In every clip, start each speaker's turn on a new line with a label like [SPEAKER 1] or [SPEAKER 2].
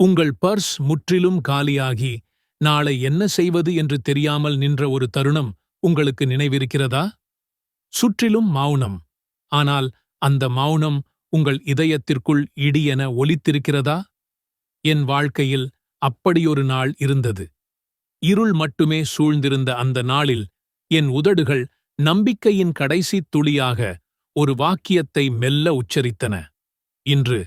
[SPEAKER 1] உங்கள் பர்ஸ் முற்றிலும் காலியாகி நாளை என்ன செய்வது என்று தெரியாமல் நின்ற ஒரு தருணம் உங்களுக்கு நினைவிருக்கிறதா? சுற்றிலும் மௌனம். ஆனால் அந்த மௌனம் உங்கள் இதயத்திற்குள் இடியென ஒலித்திருக்கிறதா? என் வாழ்க்கையில் அப்படியொரு நாள் இருந்தது. இருள் மட்டுமே சூழ்ந்திருந்த அந்த நாளில் என் உதடுகள் நம்பிக்கையின் கடைசி துளியாக ஒரு வாக்கியத்தை மெல்ல உச்சரித்தன. இன்று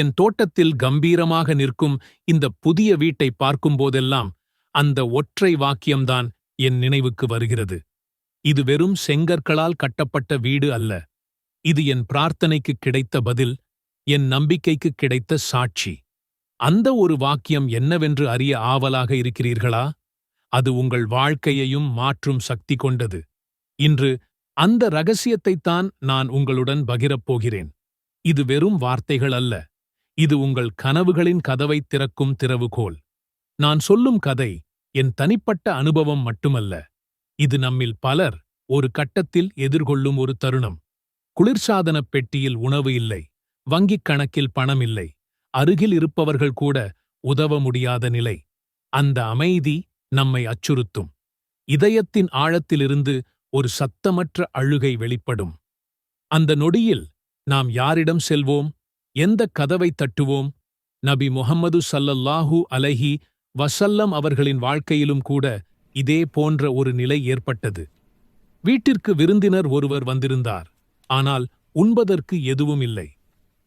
[SPEAKER 1] என் தோட்டத்தில் கம்பீரமாக நிற்கும் இந்த புதிய வீட்டை பார்க்கும்போதெல்லாம் அந்த ஒற்றை வாக்கியம்தான் என் நினைவுக்கு வருகிறது. இது வெறும் செங்கற்களால் கட்டப்பட்ட வீடு அல்ல. இது என் பிரார்த்தனைக்கு கிடைத்த பதில் என் நம்பிக்கைக்கு கிடைத்த சாட்சி. அந்த ஒரு வாக்கியம் என்னவென்று அறிய ஆவலாக இருக்கிறீர்களா? அது உங்கள் வாழ்க்கையையும் மாற்றும் சக்தி கொண்டது. இன்று அந்த ரகசியத்தைத்தான் நான் உங்களுடன் பகிரப் போகிறேன். இது வெறும் வார்த்தைகள் அல்ல. இது உங்கள் கனவுகளின் கதவை திறக்கும் திறவுகோல். நான் சொல்லும் கதை என் தனிப்பட்ட அனுபவம் மட்டுமல்ல. இது நம்மில் பலர் ஒரு கட்டத்தில் எதிர்கொள்ளும் ஒரு தருணம். குளிர்சாதனப் பெட்டியில் உணவு இல்லை வங்கிக் கணக்கில் பணம் இல்லை அருகில் இருப்பவர்கள் கூட உதவ முடியாத நிலை. அந்த அமைதி நம்மை அச்சுறுத்தும். இதயத்தின் ஆழத்திலிருந்து ஒரு சத்தமற்ற அழுகை வெளிப்படும். அந்த நொடியில் நாம் யாரிடம் செல்வோம்? எந்த கதவை தட்டுவோம்? நபி முகம்மது சல்லல்லாஹூ அலஹி வசல்லம் அவர்களின் வாழ்க்கையிலும் கூட இதே போன்ற ஒரு நிலை ஏற்பட்டது. வீட்டிற்கு விருந்தினர் ஒருவர் வந்திருந்தார். ஆனால் உண்பதற்கு எதுவும் இல்லை.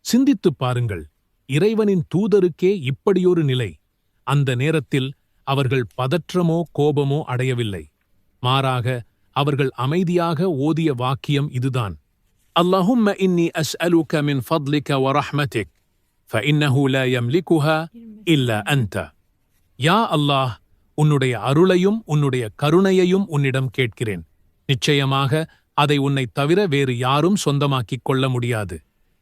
[SPEAKER 1] சிந்தித்துப் பாருங்கள். இறைவனின் தூதருக்கே இப்படியொரு நிலை. அந்த நேரத்தில் அவர்கள் பதற்றமோ கோபமோ அடையவில்லை. மாறாக அவர்கள் அமைதியாக ஓதிய வாக்கியம் இதுதான். اللهم إني أسألك من فضلك ورحمتك فإنه لا يملكها إلا أنت யா அல்லாஹ் உன்னுடைய அருளையும் உன்னுடைய கருணையையும் உன்னிடம் கேட்கிறேன் நிச்சயமாக அதை உன்னைத் தவிர வேறு யாரும் சொந்தமாக்கிக் கொள்ள முடியாது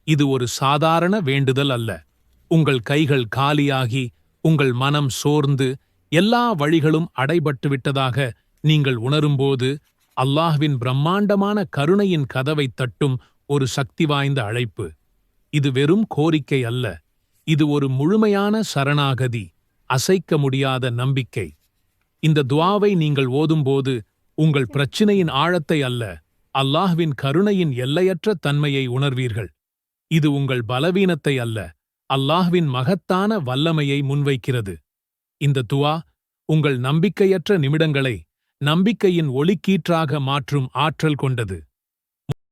[SPEAKER 1] இது ஒரு சாதாரண வேண்டுதல் அல்ல உங்கள் கைகள் காலியாகி உங்கள் மனம் சோர்ந்து எல்லா வழிகளும் அடைபட்டு விட்டதாக நீங்கள் உணரும்போது அல்லாஹ்வின் பிரம்மாண்டமான கருணையின் கதவைத் தட்டும் ஒரு சக்தி வாய்ந்த அழைப்பு. இது வெறும் கோரிக்கை அல்ல. இது ஒரு முழுமையான சரணாகதி அசைக்க முடியாத நம்பிக்கை. இந்த துவாவை நீங்கள் ஓதும்போது உங்கள் பிரச்சினையின் ஆழத்தை அல்ல அல்லாஹ்வின் கருணையின் எல்லையற்ற தன்மையை உணர்வீர்கள். இது உங்கள் பலவீனத்தை அல்ல அல்லாஹ்வின் மகத்தான வல்லமையை முன்வைக்கிறது. இந்த துவா உங்கள் நம்பிக்கையற்ற நிமிடங்களை நம்பிக்கையின் ஒளிக்கீற்றாக மாற்றும் ஆற்றல் கொண்டது.